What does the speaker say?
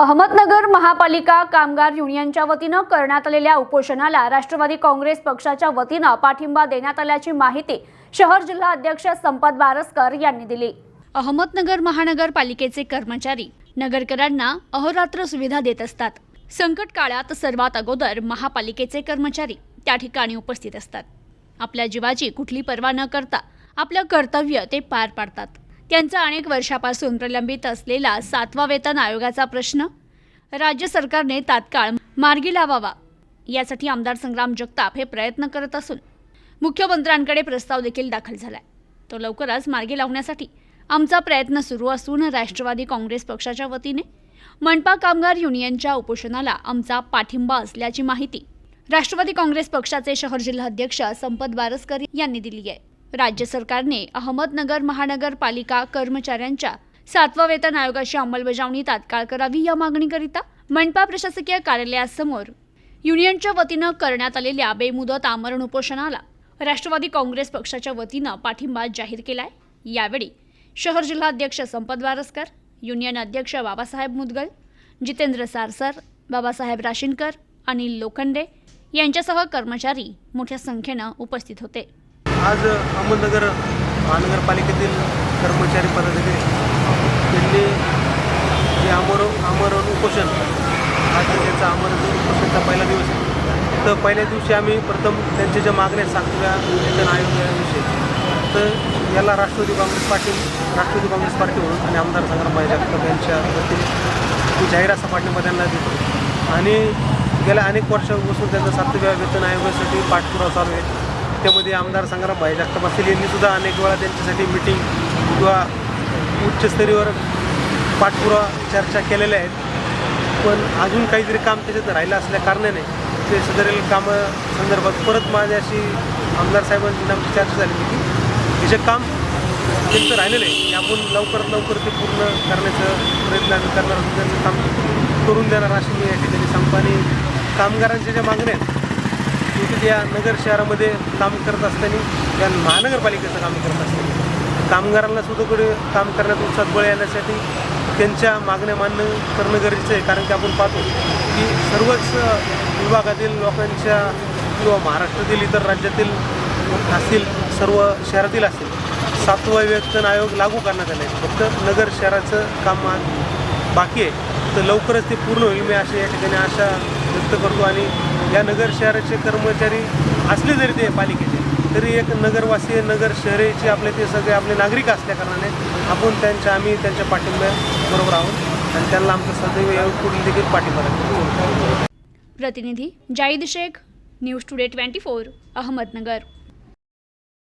अहमदनगर महापालिका कामगार युनियनच्या वतीनं करण्यात आलेल्या उपोषणाला राष्ट्रवादी काँग्रेस पक्षाच्या वतीनं पाठिंबा देण्यात आल्याची माहिती शहर जिल्हा अध्यक्ष संपत बारसकर यांनी दिली. अहमदनगर महानगरपालिकेचे कर्मचारी नगरकरांना अहोरात्र सुविधा देत असतात. संकट काळात सर्वात अगोदर महापालिकेचे कर्मचारी त्या ठिकाणी उपस्थित असतात. आपल्या जीवाची कुठली पर्वा न करता आपलं कर्तव्य ते पार पाडतात. त्यांचा अनेक वर्षापासून प्रलंबित असलेला सातवा वेतन आयोगाचा प्रश्न? राज्य सरकारने तात्काळ मार्गी लावावा. यासाठी आमदार संग्राम जगताप हे प्रयत्न करत असून मुख्यमंत्र्यांकडे प्रस्ताव देखील दाखल झालाय. तो लवकरच मार्गी लावण्यासाठी आमचा प्रयत्न सुरू असून राष्ट्रवादी काँग्रेस पक्षाच्या वतीने मनपा कामगार युनियनच्या उपोषणाला आमचा पाठिंबा असल्याची माहिती राष्ट्रवादी काँग्रेस पक्षाचे शहर जिल्हाध्यक्ष संपत बारसकर यांनी दिली आहे. राज्य सरकारने अहमदनगर महानगरपालिका कर्मचाऱ्यांच्या सातवा वेतन आयोगाची अंमलबजावणी तात्काळ करावी या मागणीकरिता मनपा प्रशासकीय कार्यालयासमोर युनियनच्या वतीनं करण्यात आलेल्या बेमुदत आमरण उपोषणाला राष्ट्रवादी काँग्रेस पक्षाच्या वतीनं पाठिंबा जाहीर केलाय. यावेळी शहर जिल्हाध्यक्ष संपत वारसकर युनियन अध्यक्ष बाबासाहेब मुदगल जितेंद्र सारसर बाबासाहेब राशीनकर अनिल लोखंडे यांच्यासह कर्मचारी मोठ्या संख्येनं उपस्थित होते. आज अहमदनगर महानगरपालिकेतील कर्मचारी पदाधिकारी त्यांनी जे आमरण आमरण उपोषण आज त्यांचा आमरण उपोषणचा पहिला दिवस आहे. तर पहिल्या दिवशी आम्ही प्रथम त्यांच्या ज्या मागण्या आहेत सातव्या वेतन आयोगाविषयी तर याला Rashtravadi Congress party Rashtravadi Congress party म्हणून आणि आमदार संग्राम जगताप यांच्या वतीने मी जाहीर पाठिंबा त्यांना देतो. आणि गेल्या अनेक वर्षापासून त्यांचा सातव्या वेतन आयोगासाठी पाठपुरावा चालू आहे. त्यामध्ये आमदार संग्राम भाई जगताप असतील. यांनी सुद्धा अनेक वेळा त्यांच्यासाठी मिटिंग किंवा उच्चस्तरीवर पाठपुरा चर्चा केलेल्या आहेत. पण अजून काहीतरी काम त्याच्यात राहिलं असल्या कारणाने ते सुधारेल कामं संदर्भात परत माझ्याशी आमदार साहेबांची आमची चर्चा झाली की तिचे काम त्यांचं राहिलेलं आहे ते आपण लवकरात लवकर ते पूर्ण करण्याचा प्रयत्न आम्ही करणार असून त्यांचं काम करून देणार अशी मी या ठिकाणी संपानी कामगारांच्या ज्या मागण्या आहेत शेवटी या नगर शहरामध्ये काम करत असताना या महानगरपालिकेचं काम करत असताना कामगारांना सुद्धा काम करण्यात उत्साह बळ येण्यासाठी त्यांच्या मागण्या मान्य करणं गरजेचं आहे. कारण की आपण पाहतो की सर्वच विभागातील लोकांच्या किंवा महाराष्ट्रातील इतर राज्यातील असतील सर्व शहरातील असतील सातवा वेतन आयोग लागू करण्यात आला आहे फक्त नगर शहराचं काम बाकी आहे. तर लवकरच ते पूर्ण होईल. मी अशी या ठिकाणी आशा व्यक्त करतो आणि या नगर शहराचे कर्मचारी असले जरी ते पालिकेचे तरी एक नगरवासी नगर शहरेचे आपले ते सगळे आपले नागरिक असल्या कारणाने आपण त्यांच्या आम्ही त्यांच्या पाठिंब्याबरोबर आहोत आणि त्यांना आमचं सदैव या पुढील देखील पाठिंबा प्रतिनिधी Zaid Shaikh news today twenty four Ahmednagar.